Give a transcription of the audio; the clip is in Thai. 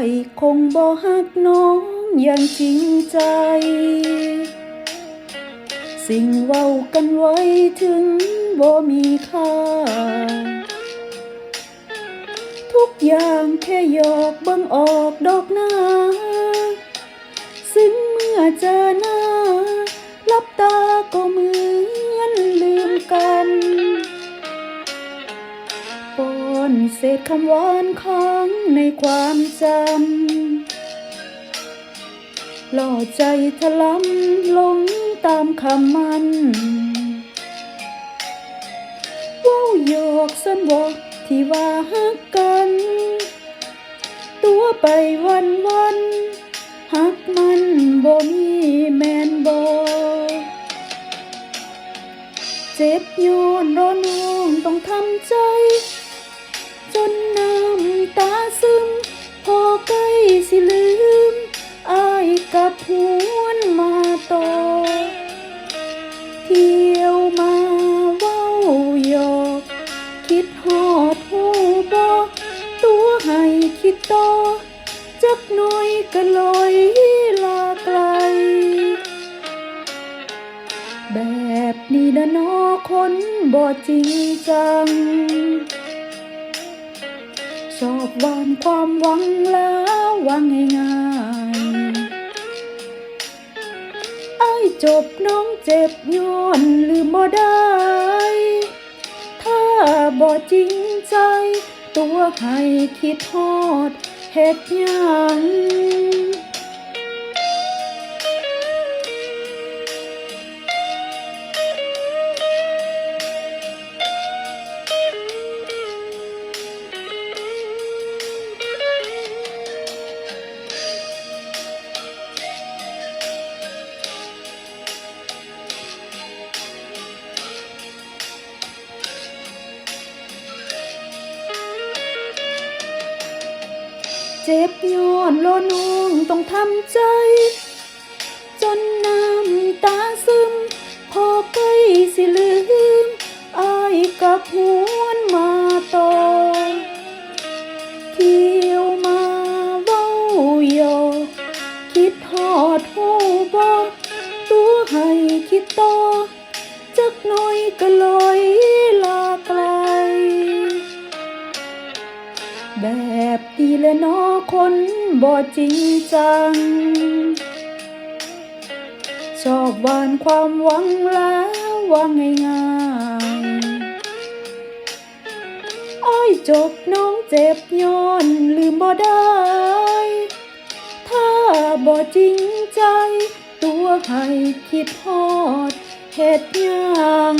ายคงบ่ฮักน้องอย่างจริงใจ สิ่งเว้ากันไว้ถึงบ่มีค่า ทุกอย่างแค่หยอกเบิ่งออกดอกหน้า ซึ่งเมื่อเจอหน้า คำหวานค้างในความจำหล่อใจถลำลงตามคำมันเว้าหยอกสันบอกที่ว่าฮักกัน ตัวไปวันวันๆฮักมันบ่มีแมนบ่เจ็บโยนร้อนวงต้องทำใจ ให้คิดต่อจักหน่อยก็ลอยลาไกล แบบนี้นะนอคนบ่จริงจังชอบหวานความหวังแล้ววางง่ายๆไอ้จบน้องเจ็บย้อนลืมบ่ได้ ถ้าบ่จริงใจ ตัวให้คิดทอดเห็ดยัง จ็บย้อนโลนห่งต้องทำใจ จนน้ำตาซึม พอใกล้สิลืมอายกับหวนมาต่อเที่ยวมาเว้าหยคิดฮอดหูบอตัวให้คิดต่อ แบบนี้และนอคนบ่จริงจัง ชอบหวานความหวังแล้ววางง่ายๆอ้อยจบน้องเจ็บย้อนลืมบ่ได้ ถ้าบ่จริงใจ ตัวให้คิดฮอดเหตุยัง